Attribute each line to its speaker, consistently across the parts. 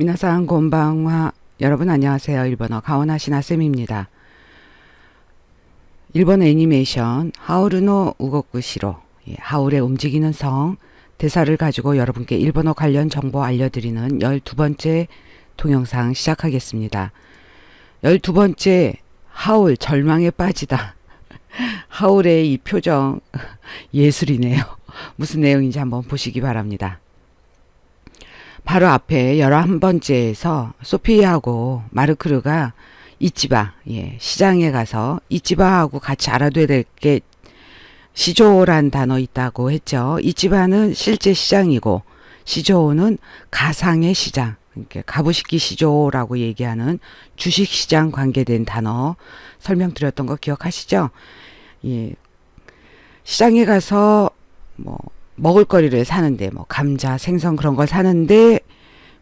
Speaker 1: 미나상 곤방와 여러분 안녕하세요. 일본어 가오나시나 쌤입니다. 일본 애니메이션 하우르노 우거쿠시로 예, 하울의 움직이는 성 대사를 가지고 여러분께 일본어 관련 정보 알려드리는 12번째 동영상 시작하겠습니다. 12번째 하울 절망에 빠지다. 하울의 이 표정 예술이네요. 무슨 내용인지 한번 보시기 바랍니다. 바로 앞에 열한 번째에서 소피하고 마르크르가 이치바 예, 시장에 가서 이치바하고 같이 알아둬야 될 게 시조란 단어 있다고 했죠. 이치바는 실제 시장이고 시조는 가상의 시장. 그러니까 가부시키 시조라고 얘기하는 주식 시장 관계된 단어 설명드렸던 거 기억하시죠? 예. 시장에 가서 뭐 먹을거리를 사는데 뭐 감자, 생선 그런 걸 사는데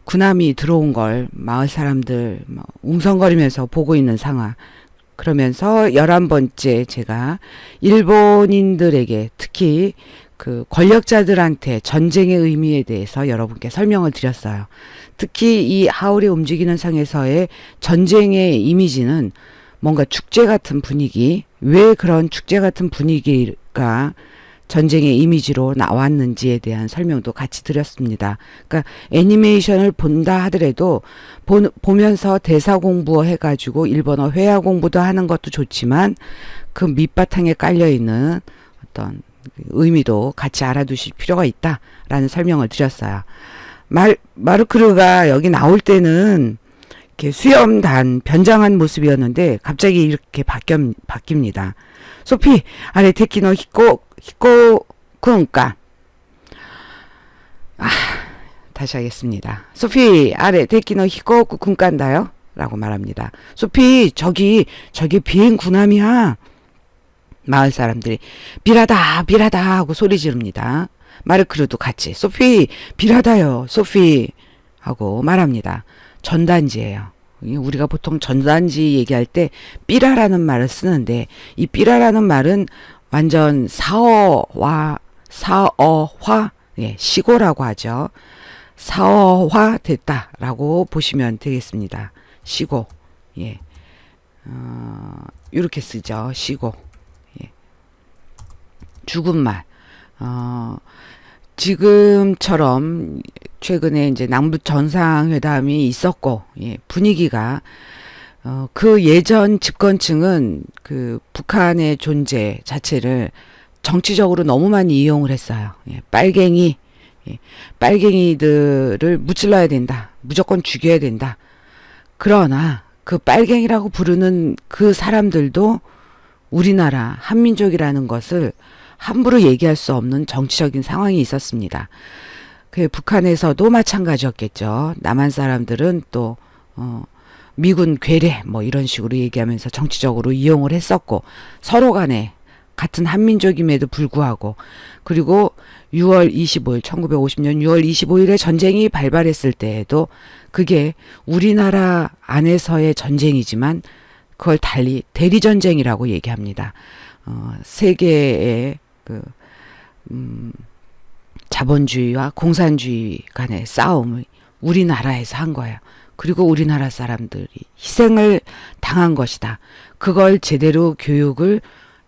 Speaker 1: 군함이 들어온 걸 마을 사람들 뭐 웅성거리면서 보고 있는 상황. 그러면서 열한 번째 제가 일본인들에게 특히 그 권력자들한테 전쟁의 의미에 대해서 여러분께 설명을 드렸어요. 특히 이 하울의 움직이는 성에서의 전쟁의 이미지는 뭔가 축제 같은 분위기, 왜 그런 축제 같은 분위기가 전쟁의 이미지로 나왔는지에 대한 설명도 같이 드렸습니다. 그러니까 애니메이션을 본다 하더라도 보, 보면서 대사 공부 해가지고 일본어 회화 공부도 하는 것도 좋지만 그 밑바탕에 깔려 있는 어떤 의미도 같이 알아두실 필요가 있다라는 설명을 드렸어요. 말 마르크르가 여기 나올 때는 이렇게 수염단 변장한 모습이었는데 갑자기 이렇게 바뀌, 바뀝니다. 쿠운까 아 다시 하겠습니다. 소피 아래 테키노 히코 쿠운까인다요? 라고 말합니다. 소피 저기 저기 비행 군함이야. 마을 사람들이 비라다 비라다 하고 소리 지릅니다. 마르크르도 같이 소피 비라다요 소피 하고 말합니다. 전단지예요. 우리가 보통 전단지 얘기할 때 삐라라는 말을 쓰는데 이 삐라라는 말은 완전 사어와 사어화 예, 시고라고 하죠. 사어화 됐다라고 보시면 되겠습니다. 시고 예. 어, 이렇게 쓰죠. 시고 예. 죽은 말 어, 지금처럼 최근에 이제 남북 정상회담이 있었고 예, 분위기가 어, 그 예전 집권층은 그 북한의 존재 자체를 정치적으로 너무 많이 이용을 했어요. 예, 빨갱이 예, 빨갱이들을 무찔러야 된다. 무조건 죽여야 된다. 그러나 그 빨갱이라고 부르는 그 사람들도 우리나라 한민족이라는 것을 함부로 얘기할 수 없는 정치적인 상황이 있었습니다. 그 북한에서도 마찬가지였겠죠. 남한 사람들은 또 어, 미군 괴뢰 뭐 이런 식으로 얘기하면서 정치적으로 이용을 했었고 서로 간에 같은 한민족임에도 불구하고 그리고 6월 25일 1950년 6월 25일에 전쟁이 발발했을 때에도 그게 우리나라 안에서의 전쟁이지만 그걸 달리 대리 전쟁이라고 얘기합니다. 어, 세계의 그 음, 자본주의와 공산주의 간의 싸움을 우리나라에서 한 거예요. 그리고 우리나라 사람들이 희생을 당한 것이다. 그걸 제대로 교육을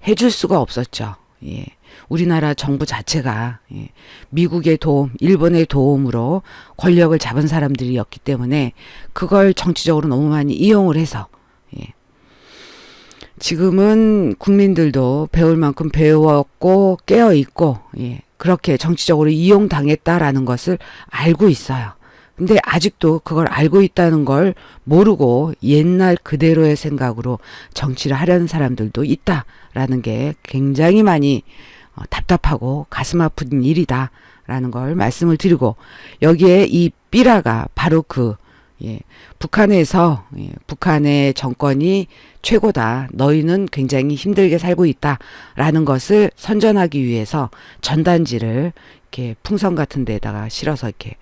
Speaker 1: 해줄 수가 없었죠. 예. 우리나라 정부 자체가 예. 미국의 도움, 일본의 도움으로 권력을 잡은 사람들이었기 때문에 그걸 정치적으로 너무 많이 이용을 해서 예. 지금은 국민들도 배울 만큼 배웠고 깨어 있고 예, 그렇게 정치적으로 이용당했다라는 것을 알고 있어요. 근데 아직도 그걸 알고 있다는 걸 모르고 옛날 그대로의 생각으로 정치를 하려는 사람들도 있다라는 게 굉장히 많이 어, 답답하고 가슴 아픈 일이다라는 걸 말씀을 드리고 여기에 이 삐라가 바로 그 예, 북한에서 예, 북한의 정권이 최고다. 너희는 굉장히 힘들게 살고 있다라는 것을 선전하기 위해서 전단지를 이렇게 풍선 같은 데다가 실어서 이렇게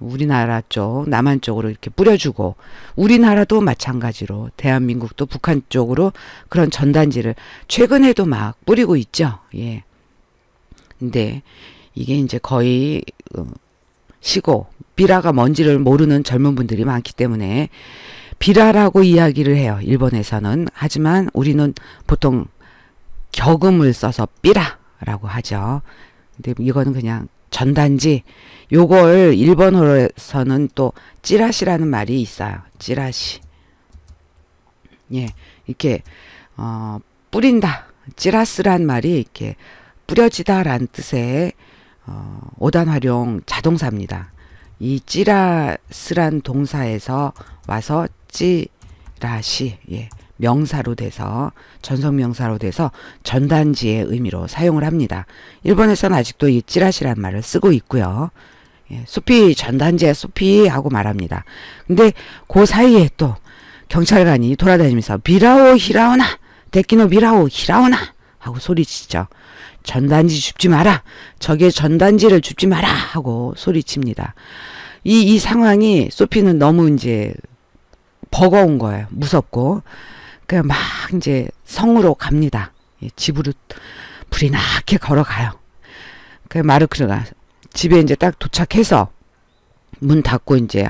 Speaker 1: 우리나라 쪽, 남한 쪽으로 이렇게 뿌려주고, 우리나라도 마찬가지로, 대한민국도 북한 쪽으로 그런 전단지를 최근에도 막 뿌리고 있죠. 예. 근데 이게 이제 거의, 어, 시고 비라가 뭔지를 모르는 젊은 분들이 많기 때문에 비라라고 이야기를 해요. 일본에서는. 하지만 우리는 보통 격음을 써서 삐라라고 하죠. 근데 이거는 그냥 전단지. 요걸 일본어에서는 또 찌라시라는 말이 있어요. 찌라시. 예, 이렇게 어, 뿌린다. 찌라스란 말이 이렇게 뿌려지다라는 뜻의 어, 오단 활용 자동사입니다. 이 찌라스란 동사에서 와서 찌라시 예, 명사로 돼서 전성 명사로 돼서 전단지의 의미로 사용을 합니다. 일본에서는 아직도 이 찌라시란 말을 쓰고 있고요. 예, 숲이 전단지에 숲이 하고 말합니다. 근데 그 사이에 또 경찰관이 돌아다니면서 비라오 히라오나 데키노 비라오 히라오나 하고 소리치죠. 전단지 줍지 마라. 저게 전단지를 줍지 마라 하고 소리칩니다. 이, 이 상황이 소피는 너무 이제 버거운 거예요. 무섭고. 그냥 막 이제 성으로 갑니다. 예, 집으로 불이 나게 걸어가요. 그 마르크가 집에 이제 딱 도착해서 문 닫고 이제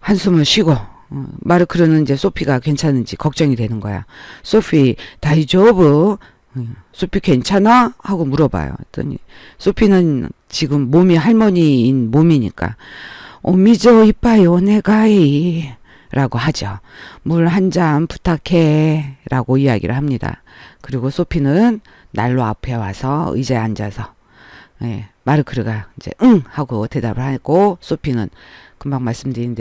Speaker 1: 한숨을 쉬고 어, 마르크르는 이제 소피가 괜찮은지 걱정이 되는 거야. 소피 다이조브 음, 소피 괜찮아? 하고 물어봐요. 했더니 소피는 지금 몸이 할머니인 몸이니까 오미조 이빠이 오네가이 라고 하죠. 물 한 잔 부탁해 라고 이야기를 합니다. 그리고 소피는 난로 앞에 와서 의자에 앉아서 예, 마르크르가 이제 응 하고 대답을 하고 소피는 금방 말씀드린